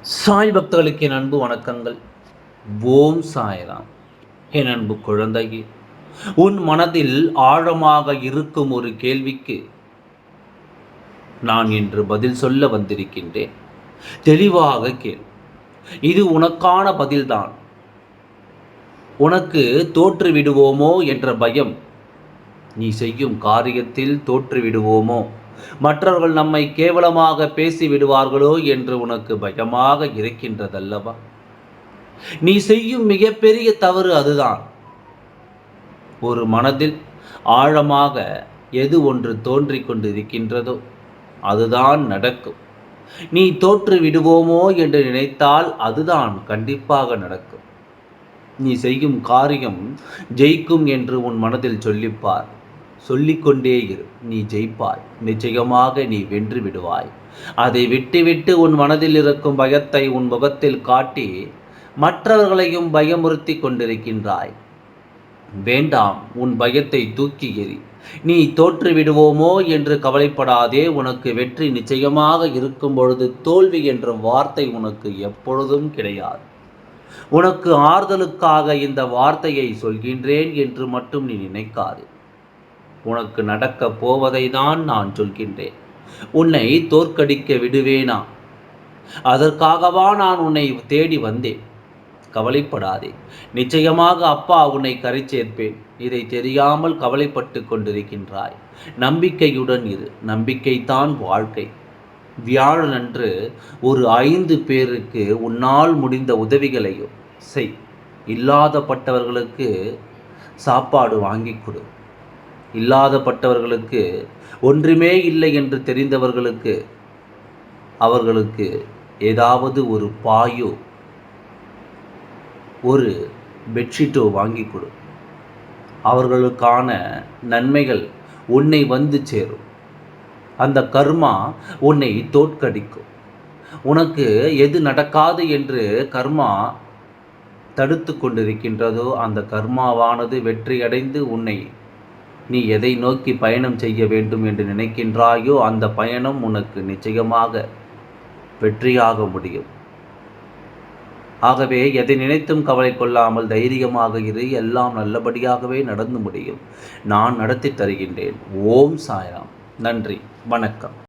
சாய் பக்தர்களுக்கு என் அன்பு வணக்கங்கள். ஓம் சாய்ராம். என் அன்பு குழந்தையே உன் மனதில் ஆழமாக இருக்கும் ஒரு கேள்விக்கு நான் இன்று பதில் சொல்ல வந்திருக்கின்றேன். தெளிவாக கேள். இது உனக்கான பதில்தான். உனக்கு தோற்று விடுவோமோ என்ற பயம். நீ செய்யும் காரியத்தில் தோற்று விடுவோமோ மற்றவர்கள் நம்மை கேவலமாக பேசி விடுவார்களோ என்று உனக்கு பயமாக இருக்கின்றதல்லவா? நீ செய்யும் மிகப்பெரிய தவறு அதுதான். ஒரு மனதில் ஆழமாக எது ஒன்று தோன்றிக் கொண்டிருக்கின்றதோ அதுதான் நடக்கும். நீ தோற்று விடுவோமோ என்று நினைத்தால் அதுதான் கண்டிப்பாக நடக்கும். நீ செய்யும் காரியம் ஜெயிக்கும் என்று உன் மனதில் சொல்லிப்பார். சொல்லிக்கொண்டே இரு நீ ஜெயிப்பாய். நிச்சயமாக நீ வென்று விடுவாய். அதை விட்டுவிட்டு உன் மனதில் இருக்கும் பயத்தை உன் முகத்தில் காட்டி மற்றவர்களையும் பயமுறுத்தி கொண்டிருக்கின்றாய். வேண்டாம் உன் பயத்தை தூக்கி எறி. நீ தோற்று விடுவோமோ என்று கவலைப்படாதே உனக்கு வெற்றி நிச்சயமாக இருக்கும் பொழுது தோல்வி என்ற வார்த்தை உனக்கு எப்பொழுதும் கிடையாது. உனக்கு ஆறுதலுக்காக இந்த வார்த்தையை சொல்கின்றேன் என்று மட்டும் நீ நினைக்காது. உனக்கு நடக்கப் போவதை தான் நான் சொல்கின்றேன். உன்னை தோற்கடிக்க விடுவேனா? அதற்காகவா நான் உன்னை தேடி வந்தேன்? கவலைப்படாதே. நிச்சயமாக அப்பா உன்னை கரை சேர்ப்பேன் இதை தெரியாமல் கவலைப்பட்டு கொண்டிருக்கின்றாய். நம்பிக்கையுடன் இரு. நம்பிக்கைத்தான் வாழ்க்கை. வியாழனன்று ஒரு ஐந்து பேருக்கு உன்னால் முடிந்த உதவிகளையும் செய். இல்லாதப்பட்டவர்களுக்கு சாப்பாடு வாங்கி கொடு. இல்லாதப்பட்டவர்களுக்கு ஒன்றுமே இல்லை என்று தெரிந்தவர்களுக்கு அவர்களுக்கு ஏதாவது ஒரு பாயோ ஒரு பெட்ஷீட்டோ வாங்கி கொடு. அவர்களுக்கான நன்மைகள் உன்னை வந்து சேரும். அந்த கர்மா உன்னை தோற்கடிக்கும். உனக்கு எது நடக்காது என்று கர்மா தடுத்து கொண்டிருக்கின்றதோ அந்த கர்மாவானது வெற்றியடைந்து உன்னை நீ எதை நோக்கி பயணம் செய்ய வேண்டும் என்று நினைக்கின்றாயோ அந்த பயணம் உனக்கு நிச்சயமாக வெற்றியாக முடியும். ஆகவே எதை நினைத்தும் கவலை கொள்ளாமல் தைரியமாக இரு எல்லாம் நல்லபடியாகவே நடந்து முடியும். நான் நடத்தி தருகின்றேன். ஓம் சாய்ராம். நன்றி. வணக்கம்.